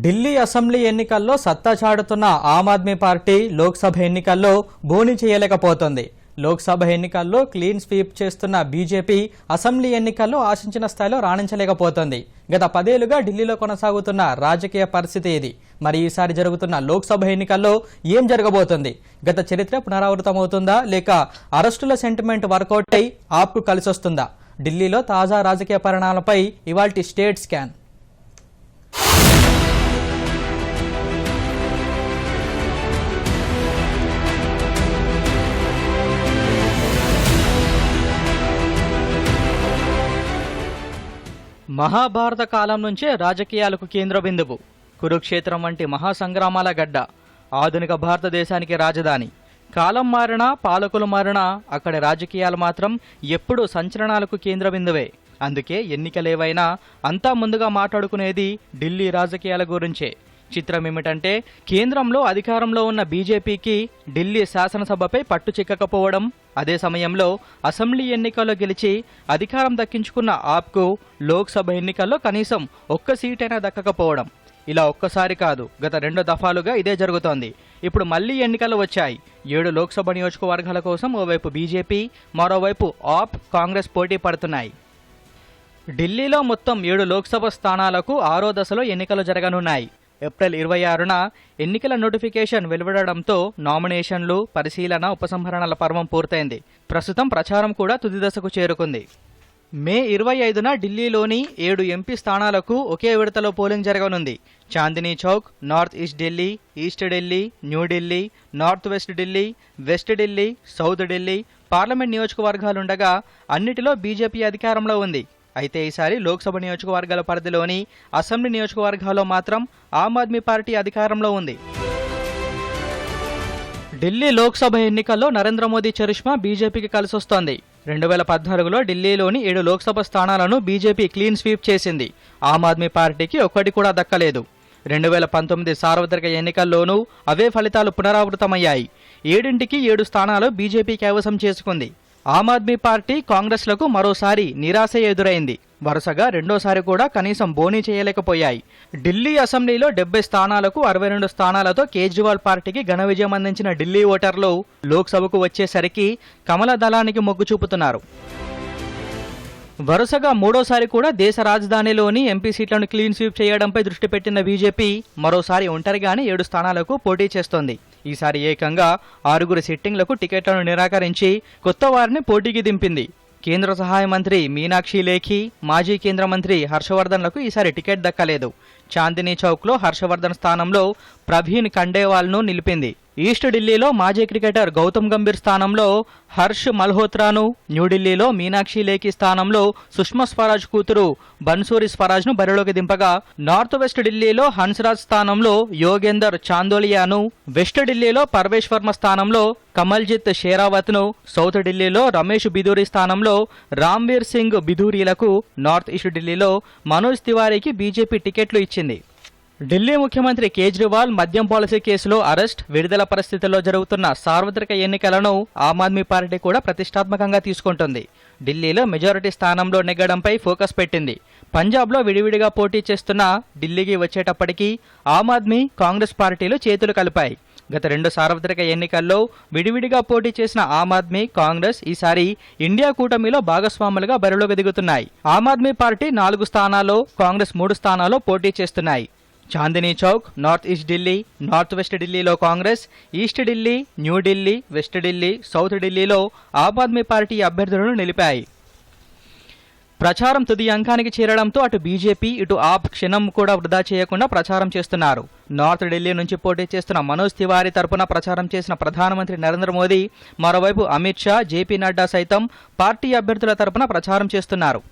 Delhi assembly ఎన్నికల్లో సత్తా చాటుతున్న ఆమ్ ఆద్మీ పార్టీ లోక్సభ ఎన్నికల్లో బోని చేయలేకపోతుంది. లోక్సభ ఎన్నికల్లో క్లీన్ స్వీప్ చేస్తున్న బీజేపీ అసెంబ్లీ ఎన్నికల్లో ఆశించిన స్థాయిలో రాణించలేకపోతోంది. గత పదేళ్ళుగా ఢిల్లీలో కొనసాగుతున్న రాజకీయ పరిస్థితి ఇది. మరి ఈసారి జరుగుతున్న లోక్సభ ఎన్నికల్లో ఏం జరగబోతుంది? గత చరిత్ర పునరావృతమవుతుందా? లేక అరెస్టుల సెంటిమెంట్ వర్కౌట్ అయి ఆప్కు కలిసొస్తుందా? ఢిల్లీలో తాజా రాజకీయ పరిణామాలపై ఇవాల్టి స్టేట్ స్కాన్. మహాభారత కాలం నుంచే రాజకీయాలకు కేంద్ర బిందువు. కురుక్షేత్రం వంటి మహాసంగ్రామాల గడ్డ. ఆధునిక భారతదేశానికి రాజధాని. కాలం మారినా పాలకులు మారినా అక్కడి రాజకీయాలు మాత్రం ఎప్పుడూ సంచలనాలకు కేంద్ర బిందువే. అందుకే ఎన్నికలేవైనా అంతా ముందుగా మాట్లాడుకునేది ఢిల్లీ రాజకీయాల గురించే. చిత్రం ఏమిటంటే కేంద్రంలో అధికారంలో ఉన్న బీజేపీకి ఢిల్లీ శాసనసభపై పట్టు చిక్కకపోవడం. అదే సమయంలో అసెంబ్లీ ఎన్నికల్లో గెలిచి అధికారం దక్కించుకున్న ఆప్కు లోక్సభ ఎన్నికల్లో కనీసం ఒక్క సీటైనా దక్కకపోవడం. ఇలా ఒక్కసారి కాదు గత రెండు దఫాలుగా ఇదే జరుగుతోంది. ఇప్పుడు మళ్ళీ ఎన్నికలు వచ్చాయి. ఏడు లోక్సభ నియోజకవర్గాల కోసం ఓవైపు బీజేపీ మరోవైపు ఆప్ కాంగ్రెస్ పోటీ పడుతున్నాయి. ఢిల్లీలో మొత్తం ఏడు లోక్సభ స్థానాలకు ఆరో దశలో ఎన్నికలు జరగనున్నాయి. ఏప్రిల్ ఇరవై ఆరున ఎన్నికల నోటిఫికేషన్ వెలువడడంతో నామినేషన్లు పరిశీలన ఉపసంహరణల పర్వం పూర్తయింది. ప్రస్తుతం ప్రచారం కూడా తుది దశకు చేరుకుంది. మే ఇరవై ఐదున ఢిల్లీలోని ఏడు ఎంపీ స్థానాలకు ఒకే విడతలో పోలింగ్ జరగనుంది. Chandni Chowk north east Delhi east Delhi New Delhi north west Delhi west Delhi south Delhi parliament నియోజకవర్గాలుండగా అన్నిటిలో బీజేపీ అధికారంలో ఉంది. అయితే ఈసారి లోక్సభ నియోజకవర్గాల పరిధిలోని అసెంబ్లీ నియోజకవర్గాల్లో మాత్రం ఆమ్ ఆద్మీ పార్టీ అధికారంలో ఉంది. ఢిల్లీ లోక్సభ ఎన్నికల్లో నరేంద్ర మోదీ చరిష్మా బీజేపీకి కలిసొస్తోంది. రెండు వేల పద్నాలుగులో ఢిల్లీలోని ఏడు లోక్సభ స్థానాలను బీజేపీ క్లీన్ స్వీప్ చేసింది. ఆమ్ ఆద్మీ పార్టీకి ఒక్కటి కూడా దక్కలేదు. రెండు వేల పంతొమ్మిది సార్వత్రిక ఎన్నికల్లోనూ అవే ఫలితాలు పునరావృతమయ్యాయి. ఏడింటికి ఏడు స్థానాలు బీజేపీ కైవసం చేసుకుంది. ఆమ్ ఆద్మీ పార్టీ కాంగ్రెస్లకు మరోసారి నిరాశ ఎదురైంది. వరుసగా రెండోసారి కూడా కనీసం బోనీ చేయలేకపోయాయి. ఢిల్లీ అసెంబ్లీలో డెబ్బై స్థానాలకు అరవై రెండు స్థానాలతో కేజ్రీవాల్ పార్టీకి ఘన విజయం అందించిన ఢిల్లీ ఓటర్లు లోక్సభకు వచ్చేసరికి కమల దళానికి మొగ్గు చూపుతున్నారు. వరుసగా మూడోసారి కూడా దేశ రాజధానిలోని ఎంపీ సీట్లను క్లీన్ స్వీప్ చేయడంపై దృష్టి పెట్టిన బీజేపీ మరోసారి ఒంటరిగానే ఏడు స్థానాలకు పోటీ చేస్తోంది. ఈసారి ఏకంగా ఆరుగురు సిట్టింగ్లకు టికెట్లను నిరాకరించి కొత్త వారిని పోటీకి దింపింది. కేంద్ర సహాయ మంత్రి మీనాక్షి లేఖి మాజీ కేంద్ర మంత్రి హర్షవర్ధన్లకు ఈసారి టికెట్ దక్కలేదు. చాందినీ చౌక్లో హర్షవర్ధన్ స్థానంలో ప్రవీణ్ ఖండేవాల్ను నిలిపింది. ఈస్ట్ ఢిల్లీలో మాజీ క్రికెటర్ గౌతమ్ గంభీర్ స్థానంలో హర్ష్ మల్హోత్రాను న్యూఢిల్లీలో మీనాక్షి లేఖి స్థానంలో సుష్మా స్వరాజ్ కూతురు బన్సూరి స్వరాజ్ను బరిలోకి దింపగా నార్త్ వెస్ట్ ఢిల్లీలో హన్స్రాజ్ స్థానంలో యోగేందర్ చాందోలియాను వెస్ట్ ఢిల్లీలో పర్వేష్ వర్మ స్థానంలో కమల్జిత్ షేరావత్ను సౌత్ ఢిల్లీలో రమేష్ బిదూరి స్థానంలో రామ్వీర్ సింగ్ బిదూరీలకు నార్త్ ఈస్ట్ ఢిల్లీలో మనోజ్ తివారీకి బీజేపీ టికెట్లు ఇచ్చింది. ఢిల్లీ ముఖ్యమంత్రి కేజ్రీవాల్ మద్యం పాలసీ కేసులో అరెస్ట్ విడుదల పరిస్థితుల్లో జరుగుతున్న సార్వత్రిక ఎన్నికలను ఆమ్ ఆద్మీ పార్టీ కూడా ప్రతిష్టాత్మకంగా తీసుకుంటుంది. ఢిల్లీలో మెజారిటీ స్థానంలో నెగ్గడంపై ఫోకస్ పెట్టింది. పంజాబ్లో విడివిడిగా పోటీ చేస్తున్న ఢిల్లీకి వచ్చేటప్పటికీ ఆమ్ ఆద్మీ కాంగ్రెస్ పార్టీలు చేతులు కలిపాయి. గత రెండు సార్వత్రిక ఎన్నికల్లో విడివిడిగా పోటీ చేసిన ఆమ్ ఆద్మీ కాంగ్రెస్ ఈసారి ఇండియా కూటమిలో భాగస్వాములుగా బరిలోకి దిగుతున్నాయి. ఆమ్ ఆద్మీ పార్టీ నాలుగు స్థానాల్లో కాంగ్రెస్ మూడు స్థానాల్లో పోటీ చేస్తున్నాయి. Chandni Chowk north east Delhi north west ఢిల్లీలో Congress east Delhi New Delhi west Delhi south ఢిల్లీలో ఆమ్ ఆద్మీ పార్టీ అభ్యర్థులను నిలిపాయి. ప్రచారం తుది అంకానికి చేరడంతో అటు బీజేపీ ఇటు ఆప్ క్షణం కూడా వృధా చేయకుండా ప్రచారం చేస్తున్నారు. నార్త్ ఢిల్లీ నుంచి పోటీ చేస్తున్న మనోజ్ తివారీ తరపున ప్రచారం చేసిన ప్రధానమంత్రి నరేంద్ర మోదీ మరోవైపు అమిత్ షా జేపీ నడ్డా సైతం పార్టీ అభ్యర్థుల తరపున ప్రచారం చేస్తున్నారు.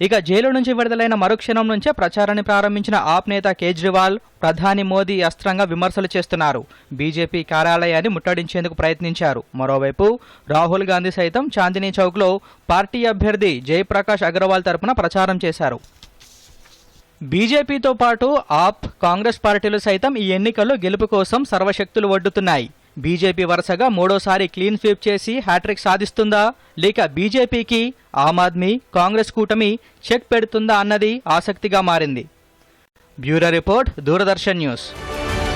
ఇక జైలు నుంచి విడుదలైన మరుక్షణం నుంచే ప్రచారాన్ని ప్రారంభించిన ఆప్ నేత కేజ్రీవాల్ ప్రధాని మోదీ అస్త్రంగా విమర్శలు చేస్తున్నారు. బీజేపీ కార్యాలయాన్ని ముట్టడించేందుకు ప్రయత్నించారు. మరోవైపు రాహుల్ గాంధీ సైతం చాందినీ చౌక్లో పార్టీ అభ్యర్థి జయప్రకాష్ అగర్వాల్ తరపున ప్రచారం చేశారు. బీజేపీతో పాటు ఆప్ కాంగ్రెస్ పార్టీలు సైతం ఈ ఎన్నికల్లో గెలుపు కోసం సర్వశక్తులు ఒడ్డుతున్నాయి. బీజేపీ వరుసగా మూడోసారి క్లీన్ స్వీప్ చేసి హ్యాట్రిక్ సాధిస్తుందా? లేక బీజేపీకి ఆమ్ ఆద్మీ కాంగ్రెస్ కూటమి చెక్ పెడుతుందా అన్నది ఆసక్తిగా మారింది. Bureau report Doordarshan news.